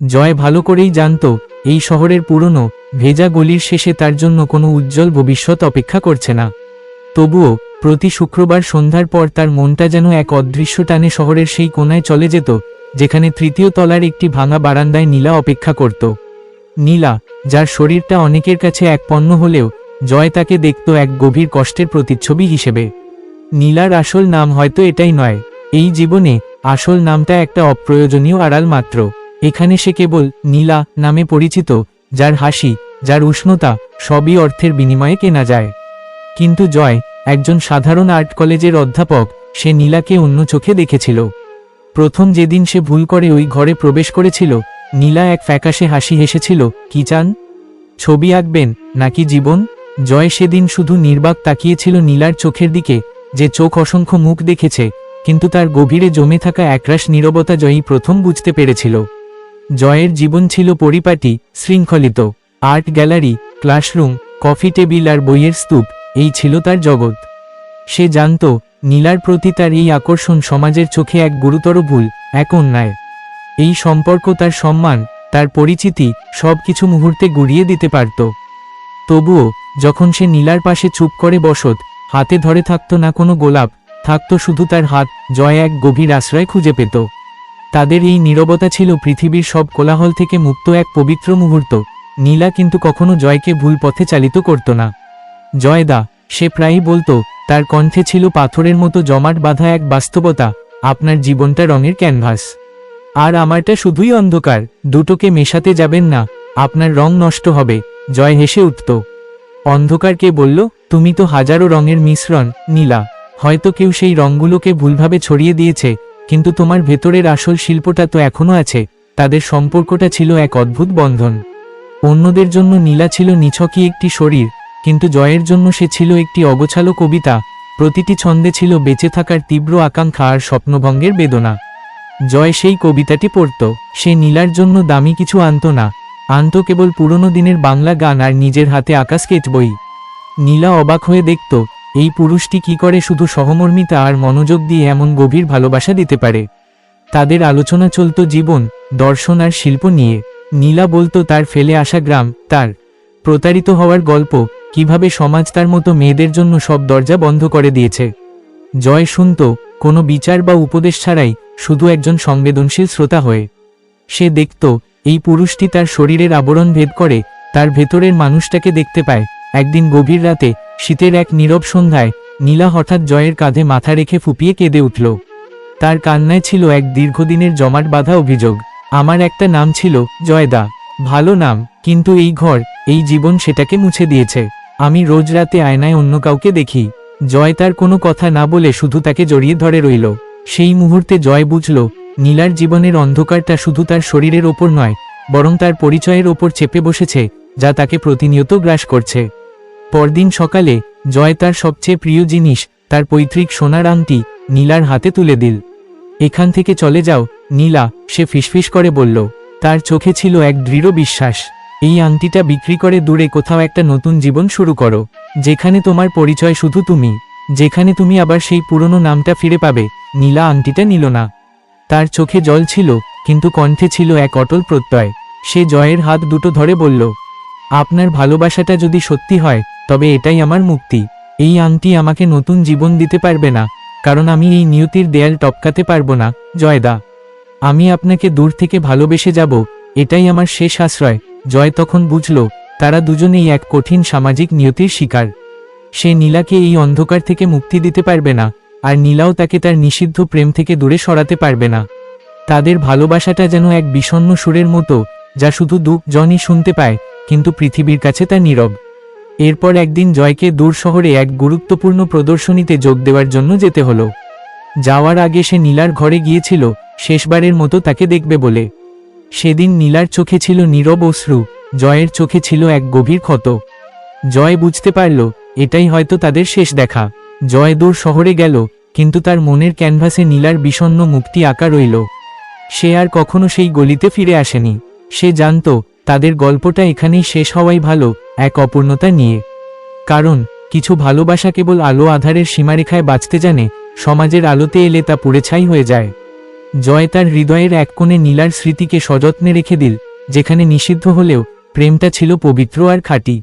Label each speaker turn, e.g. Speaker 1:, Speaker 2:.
Speaker 1: জয় ভালো করেই জানত, এই শহরের পুরনো, ভেজা গলির শেষে তার জন্য কোনো উজ্জ্বল ভবিষ্যৎ অপেক্ষা করছে না। তবুও, প্রতি শুক্রবার সন্ধ্যার পর তার মনটা যেন এক অদৃশ্য টানে শহরের সেই কোনায় চলে যেত, যেখানে তৃতীয় তলার একটি ভাঙা বারান্দায় নীলা অপেক্ষা করত। নীলা, যার শরীরটা অনেকের কাছে এক পণ্য হলেও, জয় তাকে দেখত এক গভীর কষ্টের প্রতিচ্ছবি হিসেবে। নীলার আসল নাম হয়তো এটাই নয়, এই জীবনে আসল নামটা একটা অপ্রয়োজনীয় আড়াল মাত্র। এখানে সে কেবল নীলা নামে পরিচিত, যার হাসি, যার উষ্ণতা, সবই অর্থের বিনিময়ে কেনা যায়। কিন্তু জয়, একজন সাধারণ আর্ট কলেজের অধ্যাপক, সে নীলাকে অন্য চোখে দেখেছিল। প্রথম যেদিন সে ভুল করে ওই ঘরে প্রবেশ করেছিল, নীলা এক ফ্যাকাশে হাসি হেসেছিল, কি চান? ছবি আঁকবেন নাকি জীবন? জয় সেদিন শুধু নির্বাক তাকিয়েছিল নীলার চোখের দিকে, যে চোখ অসংখ্য মুখ দেখেছে, কিন্তু তার গভীরে জমে থাকা একরাশ নীরবতা জয়ই প্রথম বুঝতে পেরেছিল। জয়ের জীবন ছিল পরিপাটি, শৃঙ্খলিত। Art gallery, classroom, coffee table আর বইয়ের স্তূপ, এই ছিল তার জগৎ। সে জানত, নীলার প্রতি তার এই আকর্ষণ সমাজের চোখে এক গুরুতর ভুল, এক অন্যায়। এই সম্পর্ক, তার সম্মান, তার পরিচিতি সব কিছু মুহূর্তে গুড়িয়ে দিতে পারত। তবুও, যখন সে নীলার পাশে চুপ করে বসত, হাতে ধরে থাকতো না কোনো গোলাপ, থাকতো শুধু তার হাত, জয় এক গভীর আশ্রয় খুঁজে পেত। তাদের এই নীরবতা ছিল পৃথিবীর সব কোলাহল থেকে মুক্ত এক পবিত্র মুহূর্ত। নীলা কিন্তু কখনো জয়কে ভুল পথে চালিত করত না। জয়দা সে প্রায়ই বলতো, তার কণ্ঠে ছিল পাথরের মতো জমাট বাঁধা এক বাস্তবতা, আপনার জীবনটা রঙের ক্যানভাস। আর আমারটা শুধুই অন্ধকার, দুটোকে মেশাতে যাবেন না, আপনার রং নষ্ট হবে, জয় হেসে উঠত। অন্ধকারকে বলল, তুমি তো হাজারো রঙের মিশ্রণ, নীলা, হয়তো কেউ সেই রঙগুলোকে ভুলভাবে ছড়িয়ে দিয়েছে কিন্তু তোমার ভেতরের আসল শিল্পটা তো এখনও আছে, তাদের সম্পর্কটা ছিল এক অদ্ভুত বন্ধন। অন্যদের জন্য নীলা ছিল নিছকই একটি শরীর, কিন্তু জয়ের জন্য সে ছিল একটি অগোছালো কবিতা, প্রতিটি ছন্দে ছিল বেঁচে থাকার তীব্র আকাঙ্ক্ষা আর স্বপ্নভঙ্গের বেদনা। জয় সেই কবিতাটি পড়ত, সে নীলার জন্য দামি কিছু আনত না, আনত কেবল পুরনো দিনের বাংলা গান আর নিজের হাতে আঁকা স্কেচ বই। নীলা অবাক হয়ে দেখত এই পুরুষটি কি করে শুধু সহমর্মিতা আর মনোযোগ দিয়ে এমন গভীর ভালোবাসা দিতে পারে? তাদের আলোচনা চলত জীবন, দর্শন আর শিল্প নিয়ে। নীলা বলতো তার ফেলে আসা গ্রাম, তার প্রতারিত হওয়ার গল্প, কীভাবে সমাজ তার মতো মেয়েদের জন্য সব দরজা বন্ধ করে দিয়েছে। জয় শুনত, কোনো বিচার বা উপদেশ ছাড়াই শুধু একজন সংবেদনশীল শ্রোতা হয়ে। সে দেখত, এই পুরুষটি তার শরীরের আবরণ ভেদ করে, তার ভেতরের মানুষটাকে দেখতে পায়। একদিন গভীর রাতে শীতের এক নীরব সন্ধ্যায় নীলা হঠাৎ জয়ের কাঁধে মাথা রেখে ফুপিয়ে কেঁদে উঠল। তার কান্নায় ছিল এক দীর্ঘদিনের জমাট বাঁধা অভিযোগ। আমার একটা নাম ছিল জয়দা। ভালো নাম, কিন্তু এই ঘর, এই জীবন সেটাকে মুছে দিয়েছে। আমি রোজ রাতে আয়নায় অন্য কাউকে দেখি। জয় তার কোনো কথা না বলে শুধু তাকে জড়িয়ে ধরে রইল। সেই মুহূর্তে জয় বুঝল, নীলার জীবনের অন্ধকারটা শুধু তার শরীরের ওপর নয়, বরং তার পরিচয়ের ওপর চেপে বসেছে, যা তাকে প্রতিনিয়ত গ্রাস করছে। পরদিন সকালে জয় তার সবচেয়ে প্রিয় জিনিস, তার পৈতৃক সোনার আংটি, নীলার হাতে তুলে দিল। এখান থেকে চলে যাও, নীলা, সে ফিসফিস করে বলল, তার চোখে ছিল এক দৃঢ় বিশ্বাস। এই আংটিটা বিক্রি করে দূরে কোথাও একটা নতুন জীবন শুরু করো, যেখানে তোমার পরিচয় শুধু তুমি, যেখানে তুমি আবার সেই পুরনো নামটা ফিরে পাবে, নীলা আংটিটা নিল না। তার চোখে জল ছিল, কিন্তু কণ্ঠে ছিল এক অটল প্রত্যয়। সে জয়ের হাত দুটো ধরে বলল আপনার ভালোবাসাটা যদি সত্যি হয়, তবে এটাই আমার মুক্তি। এই আংটি আমাকে নতুন জীবন দিতে পারবে না, কারণ আমি এই নিয়তির দেয়াল টপকাতে পারব না। জয়দা, আমি আপনাকে দূর থেকে ভালোবেসে যাব, এটাই আমার শেষ আশ্রয়। জয় তখন বুঝল, তারা দুজনেই এক কঠিন সামাজিক নিয়তির শিকার। সে নীলাকে এই অন্ধকার থেকে মুক্তি দিতে পারবে না, আর নীলাও তাকে তার নিষিদ্ধ প্রেম থেকে দূরে সরাতে পারবে না। তাদের ভালোবাসাটা যেন এক বিষণ্ণ সুরের মতো, যা শুধু দুজনই শুনতে পায়। কিন্তু পৃথিবীর কাছে তা নীরব। এরপর একদিন জয়কে দূর শহরে এক গুরুত্বপূর্ণ প্রদর্শনীতে যোগ দেওয়ার জন্য যেতে হলো। যাওয়ার আগে সে নীলার ঘরে গিয়েছিল, শেষবারের মতো তাকে দেখবে বলে। সেদিন নীলার চোখে ছিল নীরব অশ্রু, জয়ের চোখে ছিল এক গভীর ক্ষত। জয় বুঝতে পারল, এটাই হয়তো তাদের শেষ দেখা। জয় দূর শহরে গেল, কিন্তু তার মনের ক্যানভাসে নীলার বিষণ্ণ মুক্তি আঁকা রইল। সে আর কখনো সেই গলিতে ফিরে আসেনি। সে জানত তাদের গল্পটা এখানেই শেষ হওয়াই ভালো, এক অপূর্ণতা নিয়ে। কারণ, কিছু ভালোবাসা কেবল আলো আধারের সীমারেখায় বাঁচতে জানে, সমাজের আলোতে এলে তা পুড়ে ছাই হয়ে যায়। জয় তার হৃদয়ের এক কোণে নীলার স্মৃতিকে সযত্নে রেখে দিল, যেখানে নিষিদ্ধ হলেও প্রেমটা ছিল পবিত্র আর খাঁটি।